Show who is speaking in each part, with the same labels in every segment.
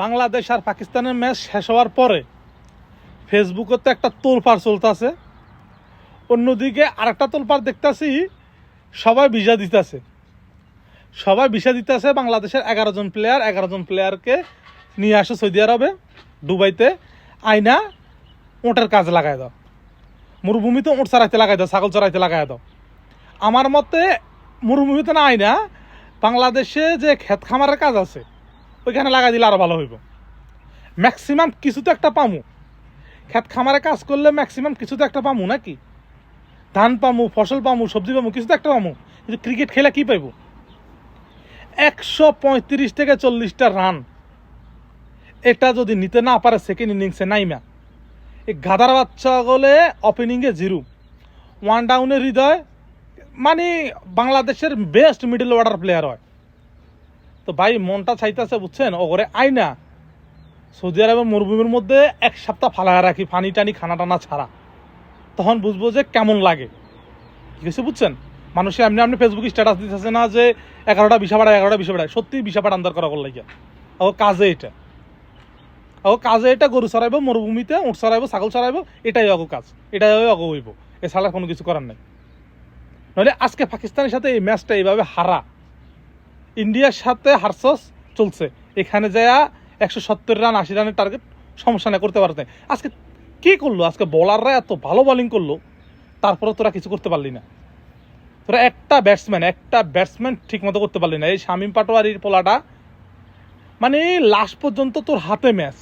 Speaker 1: বাংলাদেশ আর পাকিস্তানের ম্যাচ শেষ হওয়ার পরে ফেসবুকে তো একটা তোলপাড় চলতেছে। অন্যদিকে আরেকটা তোলপাড় দেখতাছি, সবাই ভিসা দিতেছে। সবাই ভিসা দিতেছে বাংলাদেশের এগারো জন প্লেয়ার এগারো জন প্লেয়ারকে নিয়ে আসে সৌদি আরবে, দুবাইতে। আইনা ওটের কাজ লাগাই দাও। মরুভূমিতে ওট চড়াইতে লাগাই দাও, ছাগল চড়াইতে লাগাই দাও। আমার মতে মরুভূমিতে না আইনা, বাংলাদেশে যে ক্ষেত খামারের কাজ আছে ওইখানে লাগাই দিলে আরও ভালো হইব। ম্যাক্সিমাম কিছু তো একটা পামু। ক্ষেত খামারে কাজ করলে ম্যাক্সিমাম কিছু তো একটা পামু নাকি? ধান পামু, ফসল পামু, সবজি পামু, কিছু তো একটা পামু। কিন্তু ক্রিকেট খেলে কি পাইব? একশো পঁয়ত্রিশ থেকে চল্লিশটা রান। এটা যদি নিতে না পারে সেকেন্ড ইনিংসে নাইমা। এই গাদার বাচ্চা গলে ওপেনিংয়ে জিরো। ওয়ান ডাউনের হৃদয় মানে বাংলাদেশের বেস্ট মিডল অর্ডার প্লেয়ার হয়। তো ভাই, মনটা চাইতেছে, বুঝছেন? ও করে আইনা। সৌদি আরবের মরুভূমির মধ্যে এক সপ্তাহ ফালায় রাখি, পানি টানি, খানা টানা ছাড়া। তখন বুঝব যে কেমন লাগে। ঠিক আছে বুঝছেন? মানুষে এমনি আপনি ফেসবুকে স্ট্যাটাস দিতেছে না যে এগারোটা বিশা পাড়ায় এগারোটা বিশা পাড়ায় সত্যি বিশা পাড়া আন্দার করা করলে ও কাজে এটা। ও কাজে এটা গরু চড়াইব মরুভূমিতে উঠ চড়াইব ছাগল চড়াইব এটাই অগ কাজ। এটাই অগ হইব। এছাড়া কোনো কিছু করার নাই। নইলে আজকে পাকিস্তানের সাথে এই ম্যাচটা এইভাবে হারা। ইন্ডিয়ার সাথে হারসস চলছে। এখানে যায় একশো সত্তর রান, আশি রানের টার্গেট সমস্যা না করতে পারতে। আজকে কি করল? আজকে বলাররা এত ভালো বোলিং করল তারপরে তোরা কিছু করতে পারলি না। তোরা একটা ব্যাটসম্যান একটা ব্যাটসম্যান ঠিক মতো করতে পারলি না। এই শামীম পাটোয়ারির পোলাটা মানে লাস্ট পর্যন্ত তোর হাতে ম্যাচ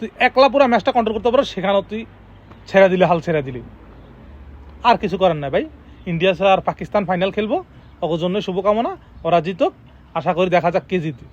Speaker 1: তুই একলা পুরো ম্যাচটা কন্ট্রোল করতে পারো, সেখানেও তুই ছেড়ে দিলে, হাল ছেড়ে দিলি। আর কিছু করার নাই ভাই। ইন্ডিয়া ছাড়া আর পাকিস্তান ফাইনাল খেলব। ওর জন্য শুভকামনা। ওরা জিতুক। আশা করি দেখা যাক কে জিতে।